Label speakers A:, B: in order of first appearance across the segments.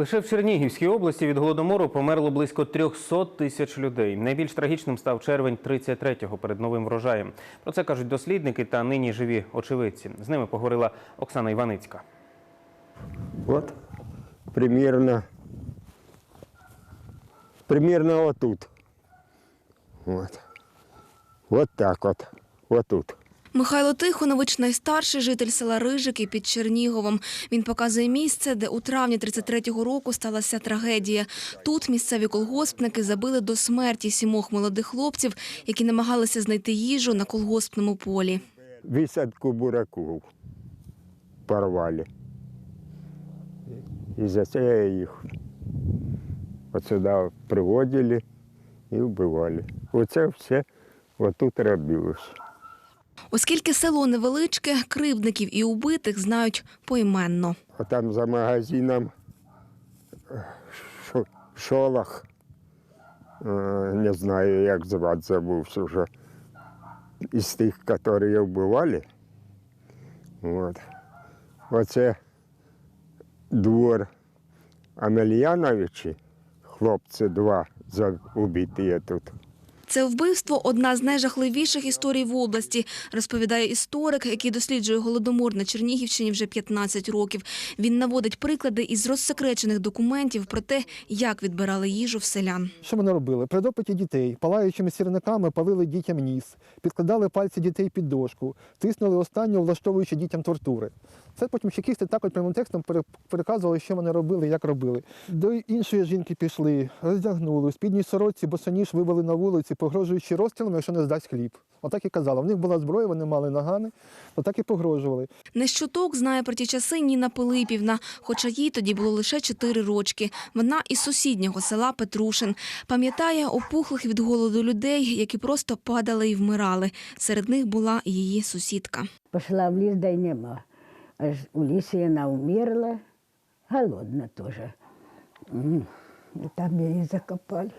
A: Лише в Чернігівській області від голодомору померло близько 300 тисяч людей. Найбільш трагічним став червень 33-го перед новим врожаєм. Про це кажуть дослідники та нині живі очевидці. З ними поговорила Оксана Іваницька.
B: Вот примерно, примерно вот тут. Вот. Вот так вот. Вот тут.
C: Михайло Тихонович найстарший житель села Рижики під Черніговом. Він показує місце, де у травні 33-го року сталася трагедія. Тут місцеві колгоспники забили до смерті сімох молодих хлопців, які намагалися знайти їжу на колгоспному полі.
B: Высадку бураков порвали. І за це їх от сюди приводили і вбивали. Оце все отут робилось.
C: Оскільки село невеличке, кривдників і убитих знають поіменно.
B: А там за магазином шо- шолох, е, не знаю, як звати, забувся вже, із тих, які вбивали. От. Оце двор Амельяновичі, хлопці два убиті тут.
C: Це вбивство одна з найжахливіших історій в області, розповідає історик, який досліджує голодомор на Чернігівщині вже 15 років. Він наводить приклади із розсекречених документів про те, як відбирали їжу в селян.
D: Що вони робили? При допиті дітей палаючими сірниками палили дітям ніс, підкладали пальці дітей під дошку, тиснули останню, влаштовуючи дітям тортури. Це потім чекісти також прямим текстом переказували, що вони робили, як робили. До іншої жінки пішли, роздягнули, у спідній сорочці босоніж вивели на вулиці, погрожуючи розстрілом, якщо не здасть хліб. Отак і казала. В них була зброя, вони мали нагани, отак і погрожували.
C: Не щоток знає про ті часи Ніна Пилипівна, хоча їй тоді було лише 4 рочки. Вона із сусіднього села Петрушин. Пам'ятає опухлих від голоду людей, які просто падали і вмирали. Серед них була її сусідка.
E: Пошла в ліс, да й нема. Аж у лісі вона вмерла, голодна теж. Там її закопали.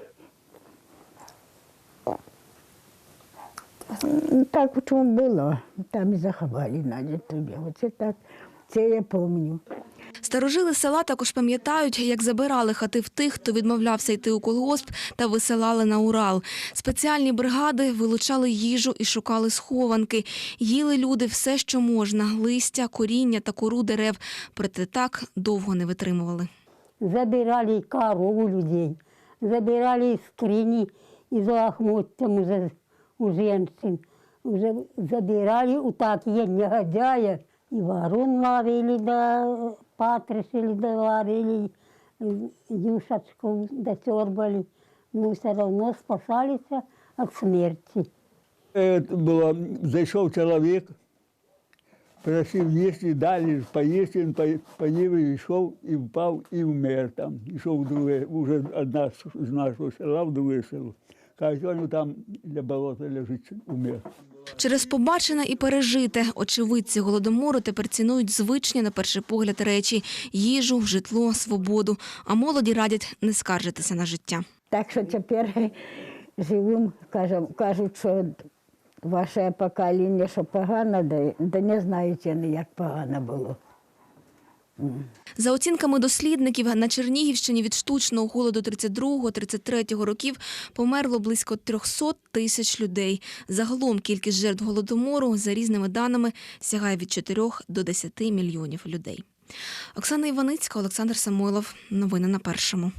E: Так в чому було, там і заховали Надя тобі. Оце так, це я пам'ятаю.
C: Старожили села також пам'ятають, як забирали хати в тих, хто відмовлявся йти у колгосп та висилали на Урал. Спеціальні бригади вилучали їжу і шукали схованки. Їли люди все, що можна – листя, коріння та кору дерев. Проте так довго не витримували.
F: забирали и корову людей, забирали скрини из лохмотьям уже у женщин, уже забирали у такие негодяя, и ворон ловили, да патрушили, да варили, юшечку досербали, но все равно спасались от смерти.
G: Е, Було, зайшов чоловік, просив їсти, далі поїсти, він пої- поїв і йшов, і впав, і вмер там. Йшов в друге, вже одна з нашого села в друге село. Каже, він там для болота лежить, умер.
C: Через побачене і пережите очевидці голодомору тепер цінують звичні на перший погляд речі – їжу, житло, свободу. А молоді радять не скаржитися на життя.
E: Так що тепер живемо, кажуть, кажуть, що ваше покоління, що погано, да не знають як погано було.
C: За оцінками дослідників, на Чернігівщині від штучного голоду 32-33 років померло близько 300 тисяч людей. Загалом кількість жертв голодомору, за різними даними, сягає від 4 до 10 мільйонів людей. Оксана Іваницька, Олександр Самойлов. Новини на Першому.